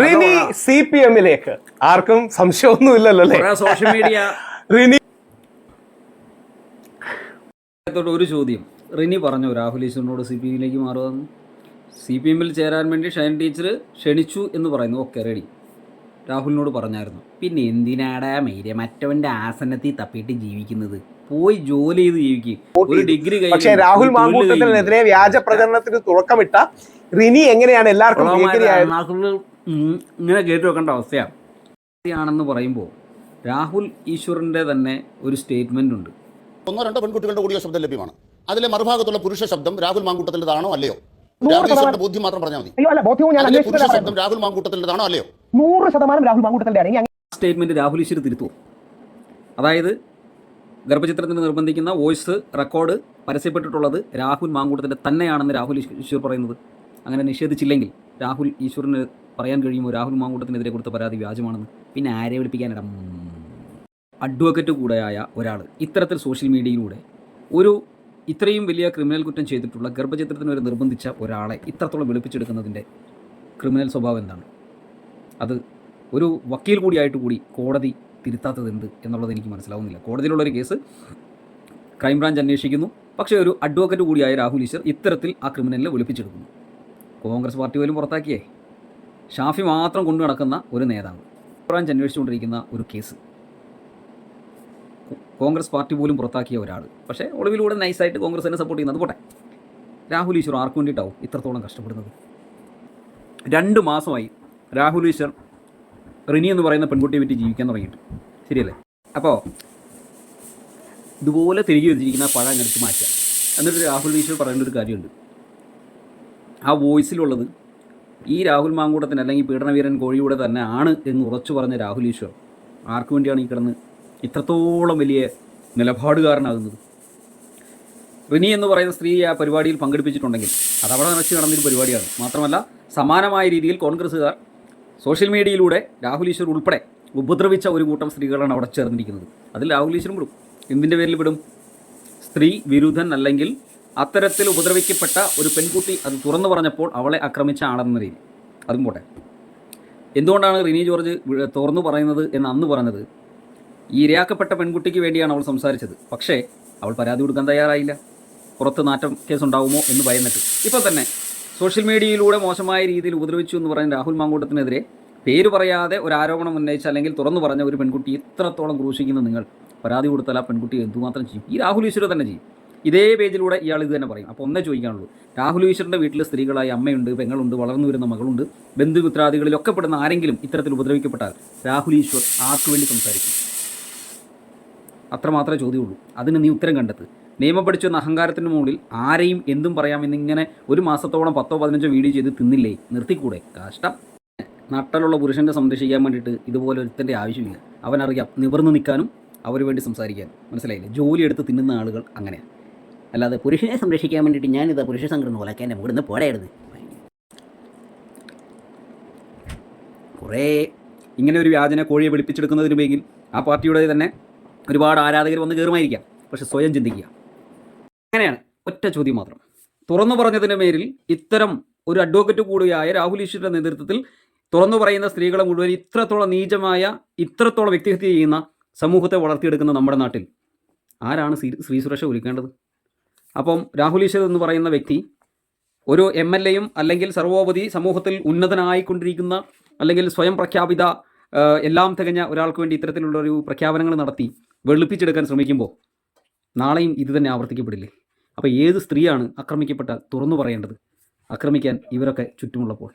Rini C P എമ്മിലേക്ക്. ആർക്കും സംശയമൊന്നുമില്ലല്ലോ അല്ലേ? കുറെ സോഷ്യൽ മീഡിയ റിനി ഒരു ചോദ്യം. റിനി പറഞ്ഞു? രാഹുൽ ഈശ്വറിനോട് സി പി എമ്മിലേക്ക് മാറുമെന്ന് സി പി എമ്മിൽ ചേരാൻ വേണ്ടി ഷൈൻ ടീച്ചർ ക്ഷണിച്ചു എന്ന് പറയുന്നു. Okay ready. രാഹുലിനോട് പറഞ്ഞായിരുന്നു. പിന്നെ എന്തിനാടാ മൈര്യ മറ്റവന്റെ ആസനത്തിൽ തപ്പിയിട്ട് ജീവിക്കുന്നത്? പോയി ജോലി ചെയ്ത് ജീവിക്കും. ഒരു ഡിഗ്രി പക്ഷേ രാഹുൽ മാങ്കൂട്ടത്തിനെതിരെ വ്യാജ പ്രചരണത്തിന് തുടക്കമിട്ട റിനി എങ്ങനെയാണ് എല്ലാവർക്കും ഇങ്ങനെ കേട്ട് വെക്കേണ്ട അവസ്ഥയാണ് ആണെന്ന് പറയുമ്പോൾ രാഹുൽ ഈശ്വറിന്റെ തന്നെ ഒരു സ്റ്റേറ്റ്മെന്റ് ഉണ്ട്. ഒന്നോ രണ്ടോ പെൺകുട്ടികളുടെ കൂടിയോ ശബ്ദം ലഭ്യമാണ്. അതിലെ മറുഭാഗത്തുള്ള പുരുഷ ശബ്ദം രാഹുൽ മാങ്കൂട്ടത്തിന്റെതാണോ അല്ലയോ. ബോധ്യം മാത്രം പറഞ്ഞാൽ മതി. പുരുഷ ശബ്ദം രാഹുൽ മാങ്കൂട്ടത്തിന്റെതാണോ അല്ലയോ? നൂറ് ശതമാനം രാഹുൽ മാങ്കൂട്ടത്തിന്റെ ഇനി സ്റ്റേറ്റ്മെന്റ് രാഹുൽ ഈശ്വർ തിരുത്തുമോ അതായത് ഗർഭചിത്രത്തിന് നിർബന്ധിക്കുന്ന വോയിസ് റെക്കോർഡ് പരസ്യപ്പെട്ടിട്ടുള്ളത് രാഹുൽ മാങ്കൂട്ടത്തിന്റെ തന്നെയാണെന്ന് രാഹുൽ ഈശ്വർ പറയുന്നത്. അങ്ങനെ നിഷേധിച്ചില്ലെങ്കിൽ രാഹുൽ ഈശ്വറിന് പറയാൻ കഴിയുമോ? രാഹുൽ മാങ്കൂട്ടത്തിനെതിരെ കൊടുത്ത പരാതി വ്യാജമാണെന്ന്. പിന്നെ ആരെ വിളിപ്പിക്കാനിടം അഡ്വക്കറ്റ് കൂടെയായ ഒരാൾ ഇത്തരത്തിൽ സോഷ്യൽ മീഡിയയിലൂടെ ഒരു ഇത്രയും വലിയ ക്രിമിനൽ കുറ്റം ചെയ്തിട്ടുള്ള ഗർഭചിത്രത്തിന് വരെ നിർബന്ധിച്ച ഒരാളെ ഇത്രത്തോളം വെളുപ്പിച്ചെടുക്കുന്നതിന്റെ ക്രിമിനൽ സ്വഭാവം എന്താണ്? അത് ഒരു വക്കീൽ കൂടിയായിട്ട് കൂടി കോടതി തിരുത്താത്തത് എന്ത് എന്നുള്ളത് എനിക്ക് മനസ്സിലാവുന്നില്ല. കോടതിയിലുള്ളൊരു കേസ് ക്രൈംബ്രാഞ്ച് അന്വേഷിക്കുന്നു. പക്ഷേ ഒരു അഡ്വക്കറ്റ് കൂടിയായ രാഹുൽ ഈശ്വർ ഇത്തരത്തിൽ ആ ക്രിമിനലിനെ വെളുപ്പിച്ചെടുക്കുന്നു. കോൺഗ്രസ് പാർട്ടി പോലും പുറത്താക്കിയേ. ഷാഫി മാത്രം കൊണ്ടു നടക്കുന്ന ഒരു നേതാവ്. ബ്രാഞ്ച് അന്വേഷിച്ചുകൊണ്ടിരിക്കുന്ന ഒരു കേസ്. കോൺഗ്രസ് പാർട്ടി പോലും പുറത്താക്കിയ ഒരാൾ പക്ഷേ ഒളിവിലൂടെ നൈസായിട്ട് കോൺഗ്രസ് തന്നെ സപ്പോർട്ട് ചെയ്യുന്നത് പോട്ടെ. രാഹുൽ ഈശ്വർ ആർക്ക് വേണ്ടിയിട്ടാവും ഇത്രത്തോളം കഷ്ടപ്പെടുന്നത്? രണ്ട് മാസമായി രാഹുൽ ഈശ്വർ റിനി എന്ന് പറയുന്ന പെൺകുട്ടിയെ പറ്റി ജീവിക്കാൻ തുടങ്ങിയിട്ട്. ശരിയല്ലേ? അപ്പോൾ ഇതുപോലെ തിരികെ വെച്ചിരിക്കുന്ന പഴം അങ്ങെടുത്ത് മാറ്റുക എന്നിട്ട് രാഹുൽ ഈശ്വർ പറയേണ്ട ഒരു കാര്യമുണ്ട്. ആ വോയിസിലുള്ളത് ഈ രാഹുൽ മാങ്കൂട്ടത്തിന് അല്ലെങ്കിൽ പീഡനവീരൻ കോഴിയുടെ തന്നെ ആണ് എന്ന് ഉറച്ചു പറഞ്ഞ രാഹുൽ ഈശ്വർ. ആർക്കു വേണ്ടിയാണ് ഈ കിടന്ന് ഇത്രത്തോളം വലിയ നിലപാടുകാരനാകുന്നത്? റിനി എന്ന് പറയുന്ന സ്ത്രീ ആ പരിപാടിയിൽ പങ്കെടുപ്പിച്ചിട്ടുണ്ടെങ്കിൽ അതവിടെ നിറച്ച് നടന്നൊരു പരിപാടിയാണ്. മാത്രമല്ല സമാനമായ രീതിയിൽ കോൺഗ്രസ്സുകാർ സോഷ്യൽ മീഡിയയിലൂടെ രാഹുൽ ഈശ്വർ ഉൾപ്പെടെ ഉപദ്രവിച്ച ഒരു കൂട്ടം സ്ത്രീകളാണ് അവിടെ ചേർന്നിരിക്കുന്നത്. അതിൽ രാഹുൽ ഈശ്വരും വിടും എന്തിന്റെ പേരിൽ വിടും സ്ത്രീ വിരുദ്ധൻ അല്ലെങ്കിൽ അത്തരത്തിൽ ഉപദ്രവിക്കപ്പെട്ട ഒരു പെൺകുട്ടി അത് തുറന്നു പറഞ്ഞപ്പോൾ അവളെ ആക്രമിച്ച ആളെന്ന രീതി. അതും പോട്ടെ. എന്തുകൊണ്ടാണ് റിനി ജോർജ് തുറന്നു പറയുന്നത് എന്ന് അന്ന് പറഞ്ഞത്? ഈ ഇരയാക്കപ്പെട്ട പെൺകുട്ടിക്ക് വേണ്ടിയാണ് അവൾ സംസാരിച്ചത്. പക്ഷേ അവൾ പരാതി കൊടുക്കാൻ തയ്യാറായില്ല. പുറത്ത് നാറ്റം കേസ് ഉണ്ടാവുമോ എന്ന് ഭയന്നിട്ട്. ഇപ്പോൾ തന്നെ സോഷ്യൽ മീഡിയയിലൂടെ മോശമായ രീതിയിൽ ഉപദ്രവിച്ചു എന്ന് പറയുന്ന രാഹുൽ മാങ്കൂട്ടത്തിനെതിരെ പേര് പറയാതെ ഒരു ആരോപണം ഉന്നയിച്ച അല്ലെങ്കിൽ തുറന്നു പറഞ്ഞ ഒരു പെൺകുട്ടി ഇത്രത്തോളം ക്രൂശിക്കുന്ന നിങ്ങൾ പരാതി കൊടുത്താൽ ആ പെൺകുട്ടി എന്തുമാത്രം ചെയ്യും? ഈ രാഹുൽ ഈശ്വര തന്നെ ചെയ്യും. ഇതേ പേജിലൂടെ ഇയാൾ ഇത് തന്നെ പറയും. അപ്പോൾ ഒന്നേ ചോദിക്കാനുള്ളൂ. രാഹുൽ ഈശ്വറിന്റെ വീട്ടിൽ സ്ത്രീകളായി അമ്മയുണ്ട് പെങ്ങളുണ്ട് വളർന്നു വരുന്ന മകളുണ്ട് ബന്ധുമിത്രാദികളിലൊക്കെ പെടുന്ന ആരെങ്കിലും ഇത്തരത്തിൽ ഉപദ്രവിക്കപ്പെട്ടാൽ രാഹുൽ ഈശ്വർ ആർക്കു വേണ്ടി സംസാരിക്കും? അത്രമാത്രമേ ചോദ്യമുള്ളൂ. അതിന് നീ ഉത്തരം കണ്ടെത്ത്. നിയമം പഠിച്ചു എന്ന അഹങ്കാരത്തിന് മുകളിൽ ആരെയും എന്തും പറയാമെന്നിങ്ങനെ ഒരു മാസത്തോളം പത്തോ പതിനഞ്ചോ വീഡിയോ ചെയ്ത് തിന്നില്ലേ? നിർത്തിക്കൂടെ? കാഷ്ടം. നട്ടലുള്ള പുരുഷനെ സംരക്ഷിക്കാൻ വേണ്ടിയിട്ട് ഇതുപോലെ ഒരുത്തന്റെ ആവശ്യമില്ല. അവനറിയാം നിവർന്നു നിൽക്കാനും അവന് വേണ്ടി സംസാരിക്കാൻ. മനസ്സിലായില്ലേ? ജോലിയെടുത്ത് തിന്നുന്ന ആളുകൾ അങ്ങനെയാണ് അല്ലാതെ പുരുഷനെ സംരക്ഷിക്കാൻ വേണ്ടിയിട്ട് ഞാനിതാ പുരുഷ സംഘടന കൊലക്കാൻ മുകളിൽ നിന്ന് പോരായിരുന്നു. കുറേ ഇങ്ങനെ ഒരു വ്യാജന കോഴിയെ വെളുപ്പിച്ചെടുക്കുന്നതിന് പേരിൽ ആ പാർട്ടിയുടെ തന്നെ ഒരുപാട് ആരാധകർ വന്ന് കയറുമായിരിക്കാം. പക്ഷെ സ്വയം ചിന്തിക്കുക. അങ്ങനെയാണ് ഒറ്റ ചോദ്യം മാത്രം. തുറന്നു പറഞ്ഞതിന്റെ പേരിൽ ഇത്തരം ഒരു അഡ്വക്കറ്റ് കൂടിയായ രാഹുൽ ഈശ്വരുടെ നേതൃത്വത്തിൽ തുറന്നു പറയുന്ന സ്ത്രീകളെ മുഴുവൻ ഇത്രത്തോളം നീചമായ ഇത്രത്തോളം വ്യക്തിഹത്യ ചെയ്യുന്ന സമൂഹത്തെ വളർത്തിയെടുക്കുന്ന നമ്മുടെ നാട്ടിൽ ആരാണ് ശ്രീ സുരക്ഷ ഒരുക്കേണ്ടത്? അപ്പം രാഹുൽ ഈശ്വർ എന്ന് പറയുന്ന വ്യക്തി ഒരു എം എൽ എയും അല്ലെങ്കിൽ സർവോപതി സമൂഹത്തിൽ ഉന്നതനായിക്കൊണ്ടിരിക്കുന്ന അല്ലെങ്കിൽ സ്വയം പ്രഖ്യാപിത എല്ലാം തികഞ്ഞ ഒരാൾക്ക് വേണ്ടി ഇത്തരത്തിലുള്ള ഒരു പ്രഖ്യാപനങ്ങൾ നടത്തി വെളുപ്പിച്ചെടുക്കാൻ ശ്രമിക്കുമ്പോൾ നാളെയും ഇത് തന്നെ ആവർത്തിക്കപ്പെടില്ലേ? അപ്പോൾ ഏത് സ്ത്രീയാണ് ആക്രമിക്കപ്പെട്ട തുറന്നു പറയേണ്ടത്? ആക്രമിക്കാൻ ഇവരൊക്കെ ചുറ്റുമുള്ളപ്പോൾ.